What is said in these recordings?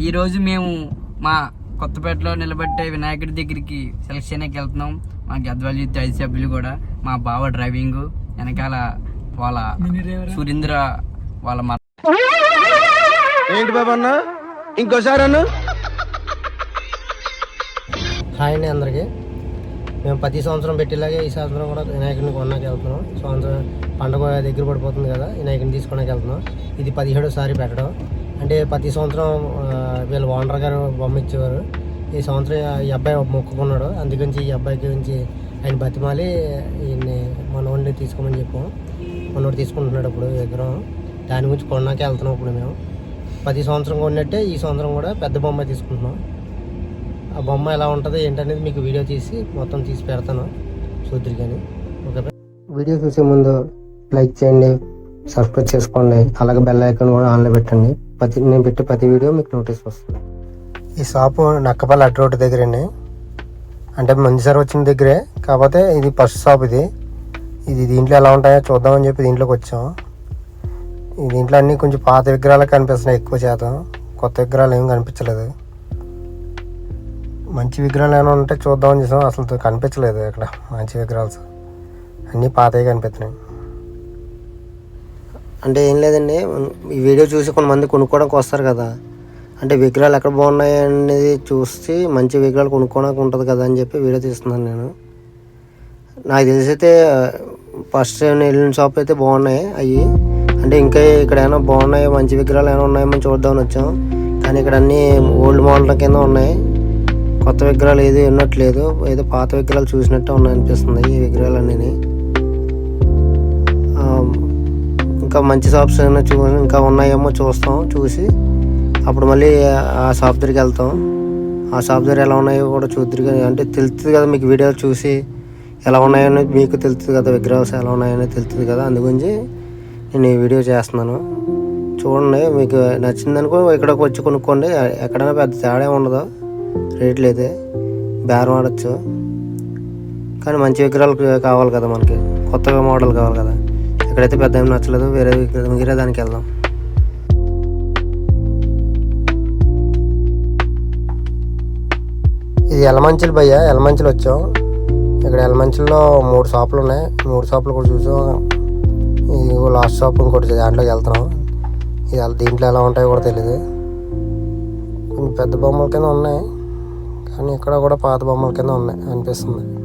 ఈరోజు మేము మా కొత్తపేటలో నిలబెట్టే వినాయకుడి దగ్గరికి సెలక్షన్కి వెళ్తున్నాం. మా గద్వాల యూత్ ఐదు సభ్యులు కూడా. మా బావ డ్రైవింగ్ వెనకాల వాళ్ళ సురేంద్ర వాళ్ళ మ- ఏంటి బాబు అన్న? ఇంకోసారి అన్న? హాయ్ అండి అందరికీ. మేము ప్రతి సంవత్సరం పెట్టేలాగే ఈ సంవత్సరం కూడా వినాయకుడిని కొన్నాకి వెళ్తున్నాం. సంవత్సరం పండుగ దగ్గర పడిపోతుంది కదా వినాయకుడిని తీసుకోవడానికి వెళ్తున్నాం. ఇది పదిహేడోసారి పెట్టడం. అంటే ప్రతి సంవత్సరం వీళ్ళు వీళ్ళ ఓనర్ గారు బొమ్మ ఇచ్చేవారు ఈ సంవత్సరం ఈ అబ్బాయి మొక్కుకున్నాడు. అందుగురించి ఈ అబ్బాయి గురించి ఆయన బతిమాలి ఈయన్ని మనోడిని తీసుకోమని చెప్పాం. మనోడు తీసుకుంటున్నాడు ఇప్పుడు విగ్రహం. దాని గురించి కొన్నాకే వెళ్తున్నాం ఇప్పుడు మేము. ప్రతి సంవత్సరం కొన్నట్టే ఈ సంవత్సరం కూడా పెద్ద బొమ్మ తీసుకుంటున్నాం. ఆ బొమ్మ ఎలా ఉంటుందో ఏంటనేది మీకు వీడియో తీసి మొత్తం తీసి పెడతాను. చూద్దరు కానీ ఓకే. వీడియో చూసే ముందు లైక్ చేయండి. సబ్స్క్రైబ్ చేసుకోండి. అలాగే బెల్ ఐకాన్ కూడా ఆన్లో పెట్టండి. ప్రతి నేను పెట్టే ప్రతి వీడియో మీకు నోటీస్ వస్తుంది. ఈ షాపు నక్కపల్లి అడ్డు రోడ్డు దగ్గరండి. అంటే మంచిసారి వచ్చిన దగ్గరే. కాకపోతే ఇది ఫస్ట్ షాప్ ఇది. ఇది దీంట్లో ఎలా ఉంటాయో చూద్దామని చెప్పి దీంట్లోకి వచ్చాం. ఈ దీంట్లో అన్నీ కొంచెం పాత విగ్రహాలు కనిపిస్తున్నాయి ఎక్కువ శాతం. కొత్త విగ్రహాలు ఏం కనిపించలేదు. మంచి విగ్రహాలు ఏమైనా ఉంటే చూద్దామని చూసాం అసలు కనిపించలేదు ఇక్కడ మంచి విగ్రహాలు. అన్నీ పాతవి కనిపిస్తున్నాయి. అంటే ఏం లేదండి ఈ వీడియో చూసి కొంతమంది కొనుక్కోవడానికి వస్తారు కదా. అంటే విగ్రహాలు ఎక్కడ బాగున్నాయి అనేది చూసి మంచి విగ్రహాలు కొనుక్కోవడానికి ఉంటుంది కదా అని చెప్పి వీడియో తీస్తున్నాను నేను. నాకు తెలిసి అయితే ఫస్ట్ నేను వెళ్ళిన షాప్ అయితే బాగున్నాయి అవి అంటే ఇంకా ఇక్కడ ఏమైనా బాగున్నాయి మంచి విగ్రహాలు ఏమైనా ఉన్నాయేమో చూద్దామని వచ్చాం. కానీ ఇక్కడ అన్నీ ఓల్డ్ మోడల్ కింద ఉన్నాయి. కొత్త విగ్రహాలు ఏది ఉన్నట్లేదు ఏదో పాత విగ్రహాలు చూసినట్టు ఉన్నాయి అనిపిస్తుంది ఈ విగ్రహాలు అన్నీ ఇంకా మంచి షాప్స్ అయినా చూ ఇంకా ఉన్నాయేమో చూస్తాం చూసి అప్పుడు మళ్ళీ ఆ షాప్ దగ్గరికి వెళ్తాం. ఆ షాప్ దగ్గర ఎలా ఉన్నాయో కూడా చూద్దరు కానీ అంటే తెలుస్తుంది కదా మీకు వీడియో చూసి ఎలా ఉన్నాయని మీకు తెలుస్తుంది కదా విగ్రహాలు ఎలా ఉన్నాయని తెలుస్తుంది కదా. అందుగురించి నేను ఈ వీడియో చేస్తున్నాను. చూడండి మీకు నచ్చిందనుకో ఇక్కడికి వచ్చి కొనుక్కోండి. ఎక్కడైనా పెద్ద తేడా ఉండదు. రేట్లు అయితే బేరం ఆడచ్చు. కానీ మంచి విగ్రహాలు కావాలి కదా మనకి. కొత్తగా మోడల్ కావాలి కదా. ఎక్కడైతే పెద్ద ఏం నచ్చలేదు. వేరే విగ్రహం వేరే దానికి వెళ్దాం. ఇది ఎలమంచిలు భయ్య. ఎలమంచిలు వచ్చాం. ఇక్కడ ఎలమంచిలో మూడు షాపులు ఉన్నాయి. మూడు షాపులు కూడా చూసాం. ఇది లాస్ట్ షాప్ ఇంకోటి దాంట్లోకి వెళ్తున్నాం. ఇది దీంట్లో ఎలా ఉంటాయో కూడా తెలియదు కొన్ని పెద్ద బొమ్మల కింద ఉన్నాయి. కానీ ఇక్కడ కూడా పాత బొమ్మల కింద ఉన్నాయి. అనిపిస్తుంది.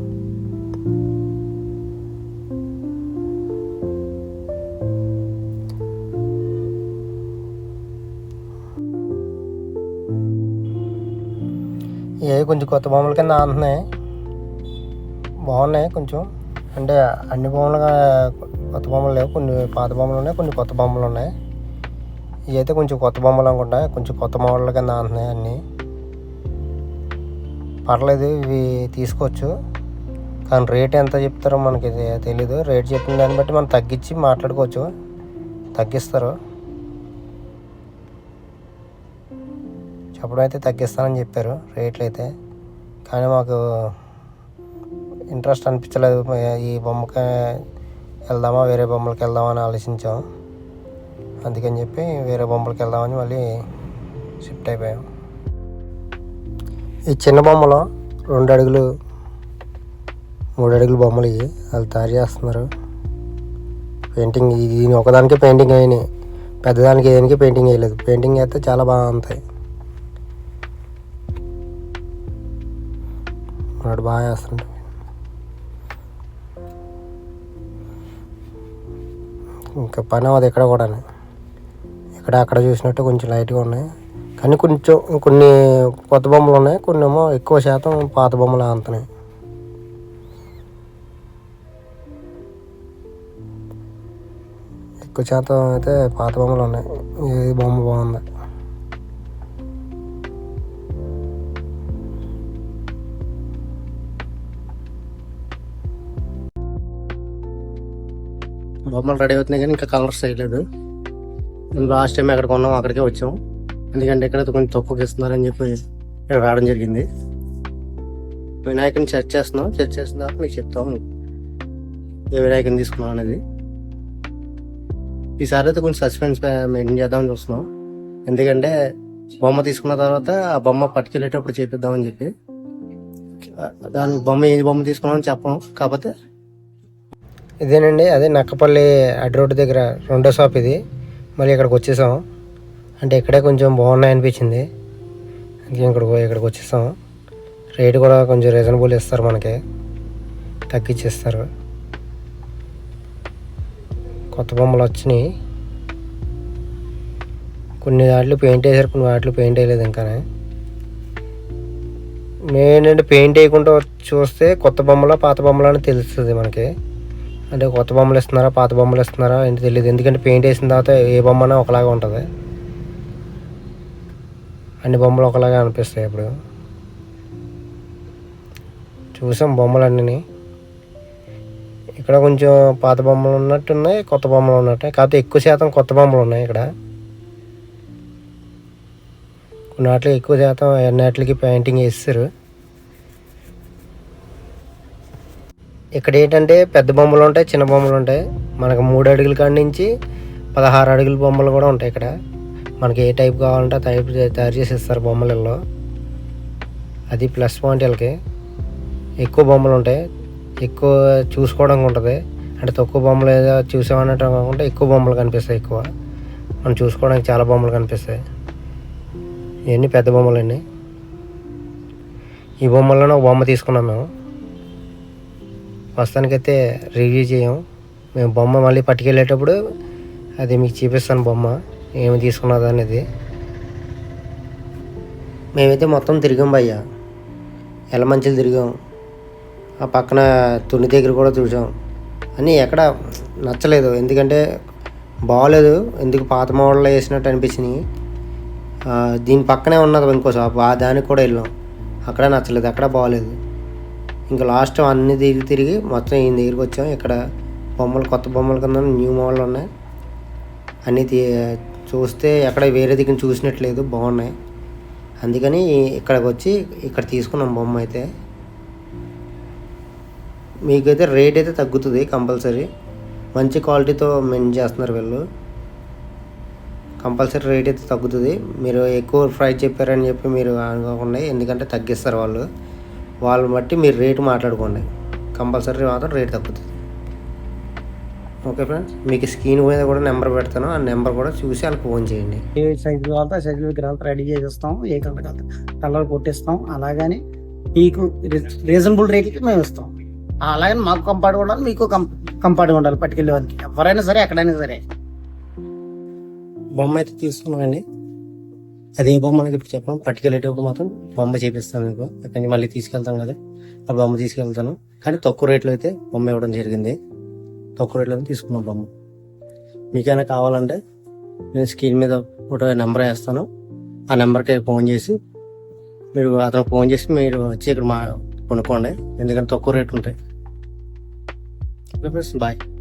ఏ కొంచెం కొత్త బొమ్మల కింద అంటున్నాయి బాగున్నాయి కొంచెం. అంటే అన్ని బొమ్మలుగా కొత్త బొమ్మలు లేవు. కొన్ని పాత బొమ్మలు ఉన్నాయి కొన్ని కొత్త బొమ్మలు ఉన్నాయి. ఇవి అయితే కొంచెం కొత్త బొమ్మలు అనుకుంటా కొంచెం కొత్త మోడల్ కింద అంటున్నాయి అన్నీ. పర్లేదు ఇవి తీసుకోవచ్చు. కానీ రేట్ ఎంత చెప్తారో మనకి ఇది తెలీదు. రేట్ చెప్పిన దాన్ని బట్టి మనం తగ్గించి మాట్లాడుకోవచ్చు. తగ్గిస్తారు. ఎప్పుడైతే తగ్గిస్తానని చెప్పారు రేట్లు అయితే. కానీ మాకు ఇంట్రెస్ట్ అనిపించలేదు ఈ బొమ్మకి వెళ్దామా వేరే బొమ్మలకి వెళ్దామా అని ఆలోచించాం. అందుకని చెప్పి వేరే బొమ్మలకి వెళ్దామని మళ్ళీ షిఫ్ట్ అయిపోయాం. ఈ చిన్న బొమ్మలు రెండు అడుగులు మూడు అడుగుల బొమ్మలు ఇవి వాళ్ళు తయారు చేస్తున్నారు. పెయింటింగ్ ఇది ఒకదానికే పెయింటింగ్ అయినాయి పెద్దదానికి ఏదానికి పెయింటింగ్ వేయలేదు. పెయింటింగ్ అయితే చాలా బాగుంటాయి. వాడు బాగా వేస్తుంటాడు ఇంకా పని అవ్వదు ఇక్కడ కూడా ఇక్కడ అక్కడ చూసినట్టు కొంచెం లైట్గా ఉన్నాయి. కానీ కొంచెం కొన్ని కొత్త బొమ్మలు ఉన్నాయి కొన్ని ఏమో ఎక్కువ శాతం పాత బొమ్మలు అంతున్నాయి ఎక్కువ శాతం అయితే పాత బొమ్మలు ఉన్నాయి. ఈ బొమ్మ బాగుంది. బొమ్మలు రెడీ అవుతున్నాయి కానీ ఇంకా కలర్స్ వేయలేదు. మేము లాస్ట్ టైం ఎక్కడ కొన్నాం అక్కడికే వచ్చాం. ఎందుకంటే ఇక్కడ కొంచెం తక్కువకి ఇస్తున్నారని చెప్పి ఇక్కడ రావడం జరిగింది. వినాయకుని సెర్చ్ చేస్తున్నాం. సెర్చ్ చేసిన తర్వాత మీకు చెప్తాం. ఏ వినాయకుని తీసుకున్నాం అనేది. ఈసారి అయితే కొంచెం సస్పెన్స్ మెయింటైన్ చేద్దామని చూస్తున్నాం. ఎందుకంటే బొమ్మ తీసుకున్న తర్వాత ఆ బొమ్మ పట్టుకెళ్ళేటప్పుడు చేపిద్దామని చెప్పి. దాని బొమ్మ ఏ బొమ్మ తీసుకున్నామని చెప్పం. కాకపోతే ఇదేనండి అదే నక్కపల్లి అడ్ రోడ్డు దగ్గర రెండో షాప్ ఇది. మళ్ళీ ఇక్కడికి వచ్చేసాం. అంటే ఇక్కడే కొంచెం బాగున్నాయి అనిపించింది. అందుకే ఇక్కడికి ఇక్కడికి వచ్చేసాం. రేటు కూడా కొంచెం రీజనబుల్ ఇస్తారు మనకి. తగ్గించేస్తారు కొత్త బొమ్మలు వచ్చినాయి. కొన్ని వాటిలో పెయింట్ వేసారు కొన్ని వాటిలో పెయింట్ వేయలేదు ఇంకానే. నేనంటే పెయింట్ వేయకుండా చూస్తే కొత్త బొమ్మలో పాత బొమ్మలో అని తెలుస్తుంది మనకి. అంటే కొత్త బొమ్మలు ఇస్తున్నారా పాత బొమ్మలు ఇస్తున్నారా ఏంటి తెలియదు ఎందుకంటే పెయింట్ వేసిన తర్వాత ఏ బొమ్మనా ఒకలాగా ఉంటుంది. అన్ని బొమ్మలు ఒకలాగా అనిపిస్తాయి ఇప్పుడు. చూసాం బొమ్మలన్నీ ఇక్కడ కొంచెం పాత బొమ్మలు ఉన్నట్టు ఉన్నాయి కొత్త బొమ్మలు ఉన్నట్టు కాకపోతే ఎక్కువ శాతం కొత్త బొమ్మలు ఉన్నాయి ఇక్కడ. కొన్ని వాటిలో ఎక్కువ శాతం అన్నిటికి పెయింటింగ్ వేస్తారు. ఇక్కడ ఏంటంటే పెద్ద బొమ్మలు ఉంటాయి చిన్న బొమ్మలు ఉంటాయి. మనకు మూడు అడుగుల కాడి నుంచి పదహారు అడుగుల బొమ్మలు కూడా ఉంటాయి ఇక్కడ. మనకి ఏ టైప్ కావాలంటే టైప్ తయారు చేసి ఇస్తారు బొమ్మలలో. అది ప్లస్ పాయింట్ వీళ్ళకి ఎక్కువ బొమ్మలు ఉంటాయి. ఎక్కువ చూసుకోవడానికి ఉంటుంది. అంటే తక్కువ బొమ్మలు ఏదో చూసామన్నట్టు కాకుండా ఎక్కువ బొమ్మలు కనిపిస్తాయి ఎక్కువ. మనం చూసుకోవడానికి చాలా బొమ్మలు కనిపిస్తాయి. ఇవన్నీ పెద్ద బొమ్మలండి. ఈ బొమ్మల్లోనే ఒక బొమ్మ తీసుకున్నాం మేము. ప్రస్తుతానికైతే రివ్యూ చేయం. మేము బొమ్మ మళ్ళీ పట్టుకెళ్ళేటప్పుడు అది మీకు చూపిస్తాను బొమ్మ ఏమి తీసుకున్నది అనేది. మేమైతే మొత్తం తిరిగాం భయ్య. ఎలమంచిలు తిరిగాం. ఆ పక్కన తుని దగ్గర కూడా చూసాం అని ఎక్కడ నచ్చలేదు. ఎందుకంటే బాగోలేదు ఎందుకు పాత మోడల్లో వేసినట్టు అనిపించినాయి. దీని పక్కనే ఉన్నది ఇంకో షాప్. ఆ దానికి కూడా వెళ్ళాం. అక్కడ నచ్చలేదు. అక్కడ బాగోలేదు ఇంకా లాస్ట్ అన్ని తిరిగి తిరిగి మొత్తం ఈయన దగ్గరికి వచ్చాం. ఇక్కడ బొమ్మలు కొత్త బొమ్మల కింద న్యూ మోడల్ ఉన్నాయి. అన్నీ తీ చూస్తే ఎక్కడ వేరే దగ్గర చూసినట్లేదు బాగున్నాయి. అందుకని ఇక్కడికి వచ్చి ఇక్కడ తీసుకున్నాం బొమ్మ అయితే. మీకైతే రేట్ అయితే తగ్గుతుంది కంపల్సరీ. మంచి క్వాలిటీతో మెయింటైన్ చేస్తున్నారు వీళ్ళు. కంపల్సరీ రేట్ అయితే తగ్గుతుంది. మీరు ఎక్కువ ప్రైస్ చెప్పారని చెప్పి మీరు అనుకోకుండా ఎందుకంటే తగ్గిస్తారు వాళ్ళు. వాళ్ళని బట్టి మీరు రేటు మాట్లాడుకోండి. కంపల్సరీ మాత్రం రేట్ తగ్గుతుంది. ఓకే ఫ్రెండ్స్ మీకు స్క్రీన్ మీద కూడా నెంబర్ పెడతాను. ఆ నెంబర్ కూడా చూసి వాళ్ళకి ఫోన్ చేయండి. ఏ సైజు కావాలంటే ఆ సైజు విగ్రహాలు రెడీ చేసేస్తాం. ఏ కలర్ కలర్ కొట్టిస్తాం. అలాగని మీకు రీజనబుల్ రేట్కి మేము ఇస్తాం. అలాగని మాకు కంఫర్ట్ ఉండాలి మీకు కంఫర్ట్గా ఉండాలి. పట్టుకెళ్ళే వాళ్ళకి ఎవరైనా సరే ఎక్కడైనా సరే. బొమ్మ అయితే తీసుకున్నామండి. అదే బొమ్మ మనకి ఇప్పుడు చెప్పాం పట్టుకెళ్ళేటప్పుడు మాత్రం బొమ్మ చేపిస్తాను మీకు అక్కడి నుంచి మళ్ళీ తీసుకెళ్తాం కదా. ఆ బొమ్మ తీసుకెళ్తాను. కానీ తక్కువ రేట్లో అయితే బొమ్మ ఇవ్వడం జరిగింది. తక్కువ రేట్లో తీసుకున్నాం బొమ్మ. మీకైనా కావాలంటే నేను స్క్రీన్ మీద ఒక నెంబర్ వేస్తాను. ఆ నెంబర్కి ఫోన్ చేసి మీరు అతను ఫోన్ చేసి మీరు వచ్చి ఇక్కడ మా కొనుక్కోండి. ఎందుకంటే తక్కువ రేట్ ఉంటాయి. బాయ్.